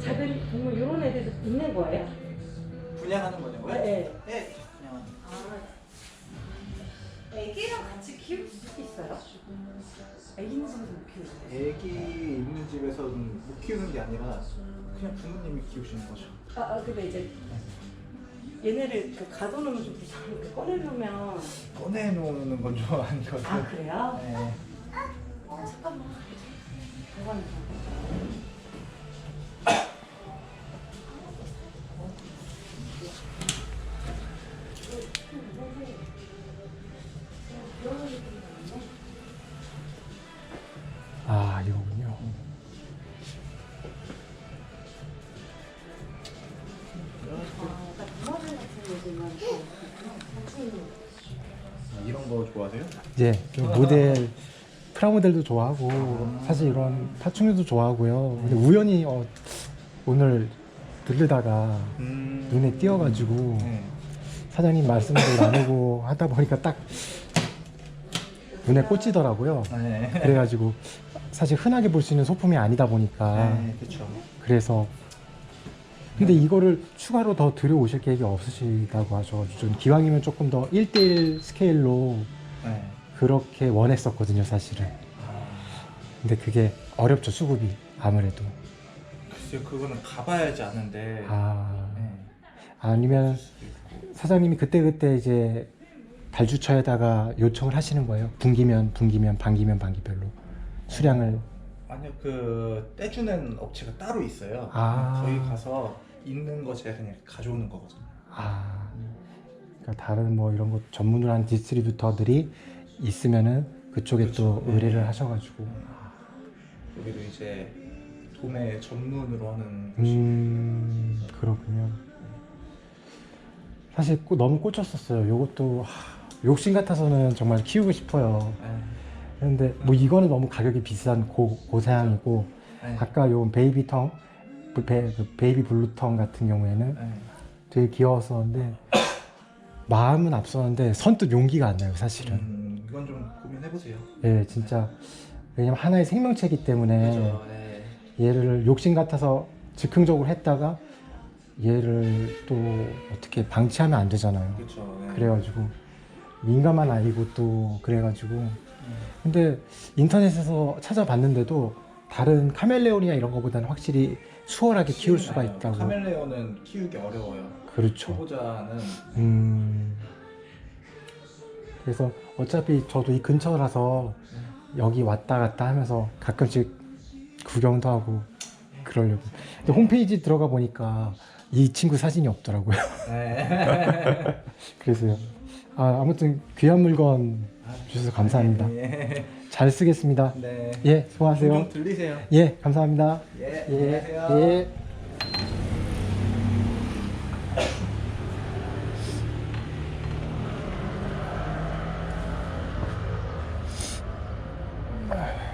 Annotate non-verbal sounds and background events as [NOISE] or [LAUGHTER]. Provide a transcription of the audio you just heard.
작은 동물 이런 애들도 있는 거예요? 분양하는 거냐고요? 네. 네. 그냥 아, 애기랑 같이 키울 수 있어요? 애기 있는 집에서 못 키우세요? 애기 있는 집에서는 못 키우는 게 아니라 그냥 부모님이 키우시는 거죠. 아, 아 근데 이제 얘네를 그 가둬놓으면 좀 이상하니까 꺼내놓으면 꺼내놓는 건좀것 아. 그래요? 네. 아 잠깐만 잠깐만 좋아하세요? 이제 그 모델 프라모델도 좋아하고 사실 이런 파충류도 좋아하고요. 근데 우연히 어, 오늘 들르다가 음. 눈에 띄어가지고 네. 사장님 말씀도 나누고 [LAUGHS] 하다 보니까 딱 눈에 꽂히더라고요. 네. 그래가지고 사실 흔하게 볼 수 있는 소품이 아니다 보니까 네, 그렇죠. 그래서 근데 이거를 추가로 더 들여오실 계획이 없으시다고 하셔가지고 좀 기왕이면 조금 더 1대1 스케일로 네. 그렇게 원했었거든요 사실은 아, 근데 그게 어렵죠 수급이 아무래도 글쎄요, 그거는 가봐야지 아는데. 아 네. 아니면 사장님이 그때 그때 이제 달주처에다가 요청을 하시는 거예요 분기면 분기면 반기면 반기별로 수량을 아니요, 그 떼주는 업체가 따로 있어요. 아. 저희 가서 있는 거 제가 그냥 가져오는 거거든요. 아 그러니까 다른 뭐 이런 거 전문으로 한 디스트리뷰터들이 있으면은 그쪽에 또 그렇죠. 네. 의뢰를 하셔가지고 여기도 이제 도매 전문으로 하는 음 그렇군요 사실 꼭 너무 꽂혔었어요 요것도 하, 욕심 같아서는 정말 키우고 싶어요 네. 그런데 뭐 이거는 너무 가격이 비싼 고, 고사양이고 네. 아까 요 베이비 텅 그 베, 그 베이비 블루텅 같은 경우에는 네. 되게 귀여웠었는데 마음은 앞서는데 선뜻 용기가 안 나요 사실은 음, 이건 좀 고민해보세요. 예 진짜 왜냐면 하나의 생명체이기 때문에 그죠? 네. 얘를 욕심 같아서 즉흥적으로 했다가 얘를 또 어떻게 방치하면 안 되잖아요 그렇죠. 네. 그래가지고 민감한 아이고 또 그래가지고 음. 근데 인터넷에서 찾아봤는데도 다른 카멜레온이나 이런 거보다는 확실히 수월하게 키울 수가 쉬운 있다고. 카멜레온은 키우기 어려워요. 그렇죠 초보자는 음 그래서 어차피 저도 이 근처라서 여기 왔다 갔다 하면서 가끔씩 구경도 하고 그러려고 근데 홈페이지 들어가 보니까 이 친구 사진이 없더라고요 네. [LAUGHS] 그래서요 아, 아무튼 귀한 물건 주셔서 감사합니다. 예. 잘 쓰겠습니다. 네. 예, 수고하세요. 좀 들리세요. 예, 감사합니다. 예, 안녕하세요. 예. 예. [LAUGHS]